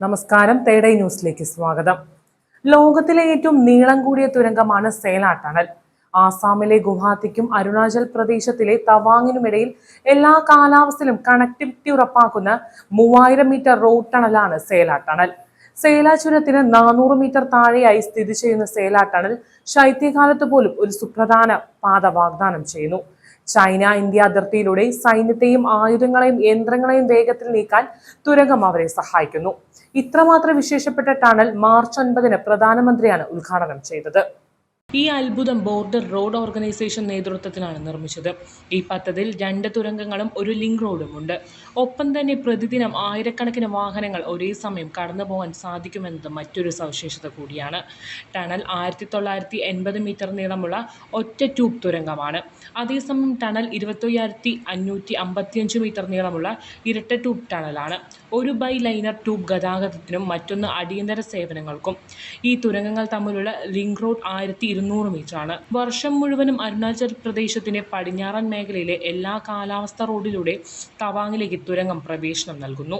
നമസ്കാരം തേടൈ ന്യൂസിലേക്ക് സ്വാഗതം. ലോകത്തിലെ ഏറ്റവും നീളം കൂടിയ തുരങ്കമാണ് സേലാ ടണൽ. ആസാമിലെ ഗുവാഹത്തിക്കും അരുണാചൽ പ്രദേശത്തിലെ തവാങ്ങിനുമിടയിൽ എല്ലാ കാലാവസ്ഥയിലും കണക്ടിവിറ്റി ഉറപ്പാക്കുന്ന മൂവായിരം മീറ്റർ റോഡ് ടണലാണ് സേലാ ടണൽ. സേല ചുരത്തിന് നാനൂറ് മീറ്റർ താഴെയായി സ്ഥിതി ചെയ്യുന്ന സേല ടണൽ ശൈത്യകാലത്ത് പോലും ഒരു സുപ്രധാന പാത വാഗ്ദാനം ചെയ്യുന്നു. ചൈന ഇന്ത്യ അതിർത്തിയിലൂടെ സൈന്യത്തെയും ആയുധങ്ങളെയും യന്ത്രങ്ങളെയും വേഗത്തിൽ നീക്കാൻ തുരങ്കം അവരെ സഹായിക്കുന്നു. ഇത്രമാത്രം വിശേഷപ്പെട്ട ടണൽ മാർച്ച് ഒൻപതിന് പ്രധാനമന്ത്രിയാണ് ഉദ്ഘാടനം ചെയ്തത്. ഈ അത്ഭുതം ബോർഡർ റോഡ് ഓർഗനൈസേഷൻ നേതൃത്വത്തിലാണ് നിർമ്മിച്ചത്. ഈ പദ്ധതിയിൽ രണ്ട് തുരങ്കങ്ങളും ഒരു ലിങ്ക് റോഡും ഉണ്ട്. ഒപ്പം തന്നെ പ്രതിദിനം ആയിരക്കണക്കിന് വാഹനങ്ങൾ ഒരേ സമയം കടന്നു പോകാൻ സാധിക്കുമെന്നത് മറ്റൊരു സവിശേഷത കൂടിയാണ്. ടണൽ ആയിരത്തി തൊള്ളായിരത്തി എൺപത് മീറ്റർ നീളമുള്ള ഒറ്റ ട്യൂബ് തുരങ്കമാണ്. അതേസമയം ടണൽ ഇരുപത്തയ്യായിരത്തി അഞ്ഞൂറ്റി അമ്പത്തിയഞ്ച് മീറ്റർ നീളമുള്ള ഇരട്ട ട്യൂബ് ടണലാണ്. ഒരു ബൈ ലൈനർ ട്യൂബ് ഗതാഗതത്തിനും മറ്റൊന്ന് അടിയന്തര സേവനങ്ങൾക്കും. ഈ തുരങ്കങ്ങൾ തമ്മിലുള്ള ലിങ്ക് റോഡ് ആയിരത്തി ഇരുന്നൂറ് മീറ്ററാണ്. വർഷം മുഴുവനും അരുണാചൽ പ്രദേശത്തിന്റെ പടിഞ്ഞാറൻ മേഖലയിലെ എല്ലാ കാലാവസ്ഥ റോഡിലൂടെ തവാങ്ങിലേക്ക് തുരങ്കം പ്രവേശനം നൽകുന്നു.